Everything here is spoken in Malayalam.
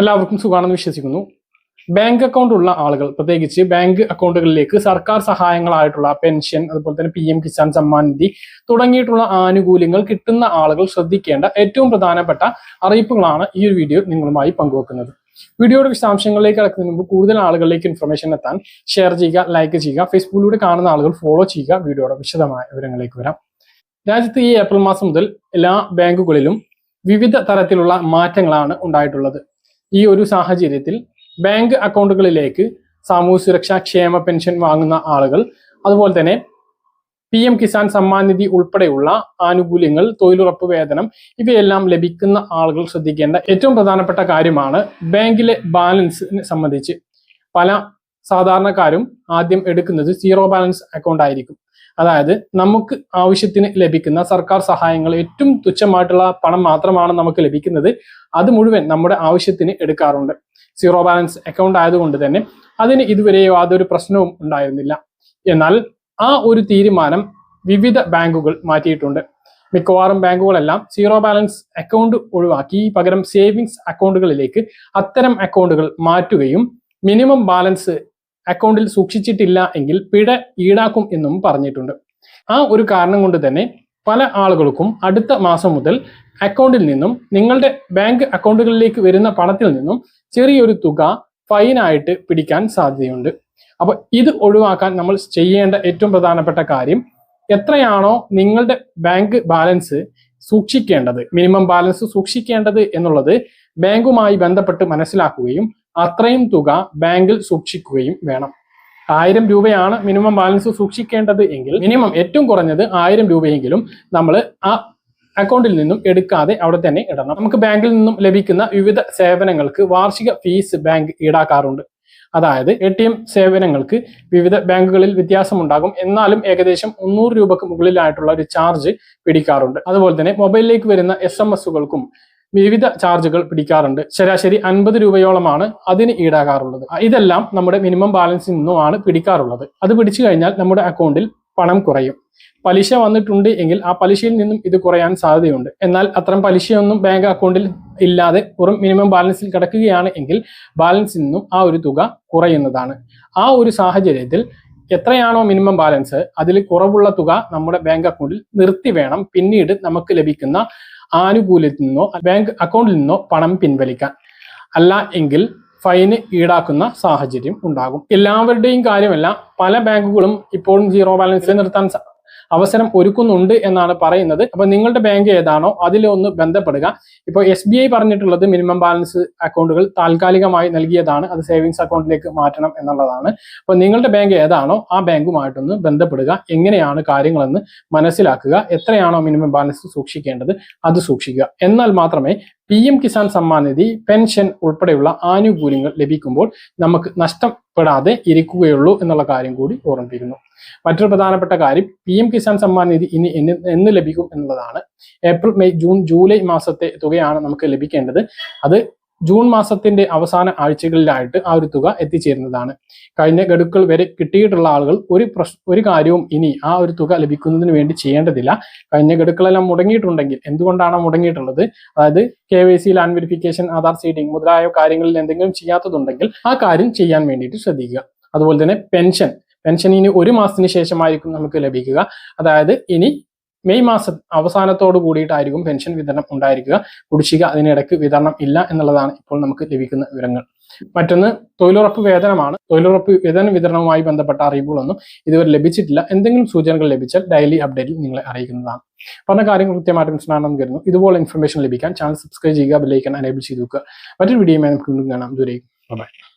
എല്ലാവർക്കും സുഖമാണെന്ന് വിശ്വസിക്കുന്നു. ബാങ്ക് അക്കൗണ്ട് ഉള്ള ആളുകൾ പ്രത്യേകിച്ച് ബാങ്ക് അക്കൗണ്ടുകളിലേക്ക് സർക്കാർ സഹായങ്ങളായിട്ടുള്ള പെൻഷൻ അതുപോലെ തന്നെ പി എം കിസാൻ സമ്മാൻ നിധി തുടങ്ങിയിട്ടുള്ള ആനുകൂല്യങ്ങൾ കിട്ടുന്ന ആളുകൾ ശ്രദ്ധിക്കേണ്ട ഏറ്റവും പ്രധാനപ്പെട്ട അറിയിപ്പുകളാണ് ഈ ഒരു വീഡിയോ നിങ്ങളുമായി പങ്കുവെക്കുന്നത്. വീഡിയോയുടെ വിശദാംശങ്ങളിലേക്ക് കിടക്കുന്നതിന് മുമ്പ് കൂടുതൽ ആളുകളിലേക്ക് ഇൻഫർമേഷൻ എത്താൻ ഷെയർ ചെയ്യുക ലൈക്ക് ചെയ്യുക ഫേസ്ബുക്കിലൂടെ കാണുന്ന ആളുകൾ ഫോളോ ചെയ്യുക വീഡിയോയുടെ വിശദമായ വിവരങ്ങളിലേക്ക് വരാം. രാജ്യത്ത് ഈ ഏപ്രിൽ മാസം മുതൽ എല്ലാ ബാങ്കുകളിലും വിവിധ തരത്തിലുള്ള മാറ്റങ്ങളാണ് ഉണ്ടായിട്ടുള്ളത്. ഈ ഒരു സാഹചര്യത്തിൽ ബാങ്ക് അക്കൗണ്ടുകളിലേക്ക് സാമൂഹ്യ സുരക്ഷാ ക്ഷേമ പെൻഷൻ വാങ്ങുന്ന ആളുകൾ അതുപോലെ തന്നെ പി എം കിസാൻ സമ്മാൻ നിധി ഉൾപ്പെടെയുള്ള ആനുകൂല്യങ്ങൾ തൊഴിലുറപ്പ് വേതനം ഇവയെല്ലാം ലഭിക്കുന്ന ആളുകൾ ശ്രദ്ധിക്കേണ്ട ഏറ്റവും പ്രധാനപ്പെട്ട കാര്യമാണ് ബാങ്കിലെ ബാലൻസിനെ സംബന്ധിച്ച്. പല സാധാരണക്കാരും ആദ്യം എടുക്കുന്നത് സീറോ ബാലൻസ് അക്കൗണ്ട് ആയിരിക്കും. അതായത് നമുക്ക് ആവശ്യത്തിന് ലഭിക്കുന്ന സർക്കാർ സഹായങ്ങൾ ഏറ്റവും തുച്ഛമായിട്ടുള്ള പണം മാത്രമാണ് നമുക്ക് ലഭിക്കുന്നത്. അത് മുഴുവൻ നമ്മുടെ ആവശ്യത്തിന് എടുക്കാറുണ്ട്. സീറോ ബാലൻസ് അക്കൗണ്ട് ആയതുകൊണ്ട് തന്നെ അതിന് ഇതുവരെ യാതൊരു പ്രശ്നവും ഉണ്ടായിരുന്നില്ല. എന്നാൽ ആ ഒരു തീരുമാനം വിവിധ ബാങ്കുകൾ മാറ്റിയിട്ടുണ്ട്. മിക്കവാറും ബാങ്കുകളെല്ലാം സീറോ ബാലൻസ് അക്കൗണ്ട് ഒഴിവാക്കി പകരം സേവിങ്സ് അക്കൗണ്ടുകളിലേക്ക് അത്തരം അക്കൗണ്ടുകൾ മാറ്റുകയും മിനിമം ബാലൻസ് അക്കൗണ്ടിൽ സൂക്ഷിച്ചിട്ടില്ല എങ്കിൽ പിഴ ഈടാക്കും എന്നും പറഞ്ഞിട്ടുണ്ട്. ആ ഒരു കാരണം കൊണ്ട് തന്നെ പല ആളുകൾക്കും അടുത്ത മാസം മുതൽ അക്കൗണ്ടിൽ നിന്നും നിങ്ങളുടെ ബാങ്ക് അക്കൗണ്ടുകളിലേക്ക് വരുന്ന പണത്തിൽ നിന്നും ചെറിയൊരു തുക ഫൈനായിട്ട് പിടിക്കാൻ സാധ്യതയുണ്ട്. അപ്പോൾ ഇത് ഒഴിവാക്കാൻ നമ്മൾ ചെയ്യേണ്ട ഏറ്റവും പ്രധാനപ്പെട്ട കാര്യം എത്രയാണോ നിങ്ങളുടെ ബാങ്ക് ബാലൻസ് സൂക്ഷിക്കേണ്ടത്. മിനിമം ബാലൻസ് സൂക്ഷിക്കേണ്ടത് എന്നുള്ളത് ബാങ്കുമായി ബന്ധപ്പെട്ട് മനസ്സിലാക്കുകയും അത്രയും തുക ബാങ്കിൽ സൂക്ഷിക്കുകയും വേണം. ആയിരം രൂപയാണ് മിനിമം ബാലൻസ് സൂക്ഷിക്കേണ്ടത് എങ്കിൽ മിനിമം ഏറ്റവും കുറഞ്ഞത് ആയിരം രൂപയെങ്കിലും നമ്മൾ ആ അക്കൗണ്ടിൽ നിന്നും എടുക്കാതെ അവിടെ തന്നെ ഇടണം. നമുക്ക് ബാങ്കിൽ നിന്നും ലഭിക്കുന്ന വിവിധ സേവനങ്ങൾക്ക് വാർഷിക ഫീസ് ബാങ്ക് ഈടാക്കാറുണ്ട്. അതായത് എ ടി എം സേവനങ്ങൾക്ക് വിവിധ ബാങ്കുകളിൽ വ്യത്യാസമുണ്ടാകും. എന്നാലും ഏകദേശം മുന്നൂറ് രൂപക്ക് മുകളിലായിട്ടുള്ള ഒരു ചാർജ് പിടിക്കാറുണ്ട്. അതുപോലെ തന്നെ മൊബൈലിലേക്ക് വരുന്ന എസ് എം എസുകൾക്കും വിവിധ ചാർജുകൾ പിടിക്കാറുണ്ട്. ശരാശരി അൻപത് രൂപയോളമാണ് അതിന് ഈടാകാറുള്ളത്. ഇതെല്ലാം നമ്മുടെ മിനിമം ബാലൻസിൽ നിന്നുമാണ് പിടിക്കാറുള്ളത്. അത് പിടിച്ചു കഴിഞ്ഞാൽ നമ്മുടെ അക്കൗണ്ടിൽ പണം കുറയും. പലിശ വന്നിട്ടുണ്ട് എങ്കിൽ ആ പലിശയിൽ നിന്നും ഇത് കുറയാൻ സാധ്യതയുണ്ട്. എന്നാൽ അത്തരം പലിശയൊന്നും ബാങ്ക് അക്കൗണ്ടിൽ ഇല്ലാതെ പുറം മിനിമം ബാലൻസിൽ കിടക്കുകയാണ് എങ്കിൽ ബാലൻസിൽ നിന്നും ആ ഒരു തുക കുറയുന്നതാണ്. ആ ഒരു സാഹചര്യത്തിൽ എത്രയാണോ മിനിമം ബാലൻസ് അതിൽ കുറവുള്ള തുക നമ്മുടെ ബാങ്ക് അക്കൗണ്ടിൽ നിർത്തി വേണം. പിന്നീട് നമുക്ക് ലഭിക്കുന്ന ആനുകൂല്യത്തിൽ നിന്നോ ബാങ്ക് അക്കൗണ്ടിൽ നിന്നോ പണം പിൻവലിക്കാൻ. അല്ല എങ്കിൽ ഫൈന് ഈടാക്കുന്ന സാഹചര്യം ഉണ്ടാകും. എല്ലാവരുടെയും കാര്യമല്ല പല ബാങ്കുകളും ഇപ്പോഴും സീറോ ബാലൻസിൽ നിർത്താൻ അവസരം ഒരുക്കുന്നുണ്ട് എന്നാണ് പറയുന്നത്. അപ്പൊ നിങ്ങളുടെ ബാങ്ക് ഏതാണോ അതിലൊന്ന് ബന്ധപ്പെടുക. ഇപ്പോൾ എസ് ബി ഐ പറഞ്ഞിട്ടുള്ളത് മിനിമം ബാലൻസ് അക്കൗണ്ടുകൾ താൽക്കാലികമായി നൽകിയതാണ്. അത് സേവിങ്സ് അക്കൗണ്ടിലേക്ക് മാറ്റണം എന്നുള്ളതാണ്. അപ്പൊ നിങ്ങളുടെ ബാങ്ക് ഏതാണോ ആ ബാങ്കുമായിട്ടൊന്ന് ബന്ധപ്പെടുക. എങ്ങനെയാണ് കാര്യങ്ങളെന്ന് മനസ്സിലാക്കുക. എത്രയാണോ മിനിമം ബാലൻസ് സൂക്ഷിക്കേണ്ടത് അത് സൂക്ഷിക്കുക. എന്നാൽ മാത്രമേ P M Kisan Samman Nidhi pension ഉൾപ്പെടെയുള്ള ആനുകൂല്യങ്ങൾ ലഭിക്കുമ്പോൾ നമുക്ക് നഷ്ടപ്പെടാതെ ഇരിക്കുകയുള്ളൂ എന്നുള്ള കാര്യം കൂടി ഓർമ്മിപ്പിക്കുന്നു. മറ്റൊരു പ്രധാനപ്പെട്ട കാര്യം പി എം കിസാൻ സമ്മാൻ നിധി ഇനി എന്ന് ലഭിക്കും എന്നുള്ളതാണ്. ഏപ്രിൽ മെയ് ജൂൺ ജൂലൈ മാസത്തെ തുകയാണ് നമുക്ക് ലഭിക്കേണ്ടത്. അത് ജൂൺ മാസത്തിന്റെ അവസാന ആഴ്ചകളിലായിട്ട് ആ ഒരു തുക എത്തിച്ചേരുന്നതാണ്. കഴിഞ്ഞ ഗഡുക്കൾ വരെ കിട്ടിയിട്ടുള്ള ആളുകൾ ഒരു പ്രശ് ഒരു കാര്യവും ഇനി ആ ഒരു തുക ലഭിക്കുന്നതിന് വേണ്ടി ചെയ്യേണ്ടതില്ല. കഴിഞ്ഞ ഗഡുക്കളെല്ലാം മുടങ്ങിയിട്ടുണ്ടെങ്കിൽ എന്തുകൊണ്ടാണ് മുടങ്ങിയിട്ടുള്ളത്? അതായത് K Y C land verification Aadhaar seeding മുതലായ കാര്യങ്ങളിൽ എന്തെങ്കിലും ചെയ്യാത്തതുണ്ടെങ്കിൽ ആ കാര്യം ചെയ്യാൻ വേണ്ടിയിട്ട് ശ്രദ്ധിക്കുക. അതുപോലെ തന്നെ പെൻഷൻ. പെൻഷൻ ഇനി ഒരു മാസത്തിന് ശേഷമായിരിക്കും നമുക്ക് ലഭിക്കുക. അതായത് ഇനി മെയ് മാസം അവസാനത്തോട് കൂടിയിട്ടായിരിക്കും പെൻഷൻ വിതരണം ഉണ്ടായിരിക്കുക. കുടിശ്ശിക അതിനിടയ്ക്ക് വിതരണം ഇല്ല എന്നുള്ളതാണ് ഇപ്പോൾ നമുക്ക് ലഭിക്കുന്ന വിവരങ്ങൾ. മറ്റൊന്ന് തൊഴിലുറപ്പ് വേതനമാണ്. തൊഴിലുറപ്പ് വേതന വിതരണവുമായി ബന്ധപ്പെട്ട അറിയിപ്പുകളൊന്നും ഇതുവരെ ലഭിച്ചിട്ടില്ല. എന്തെങ്കിലും സൂചനകൾ ലഭിച്ചാൽ ഡെയിലി അപ്ഡേറ്റിൽ നിങ്ങളെ അറിയിക്കുന്നതാണ്. പറഞ്ഞ കാര്യങ്ങൾ കൃത്യമായിട്ട് മനസ്സിലാണെന്ന് കരുതുന്നു. ഇതുപോലെ ഇൻഫർമേഷൻ ലഭിക്കാൻ ചാനൽ സബ്സ്ക്രൈബ് ചെയ്യുക ബെല്ലൈക്കൻ അനേബിൾ ചെയ്തു വെക്കുക. മറ്റൊരു വീഡിയോയുമായി നമുക്ക് വീണ്ടും കാണാം. ദൂരേക്കും ബൈ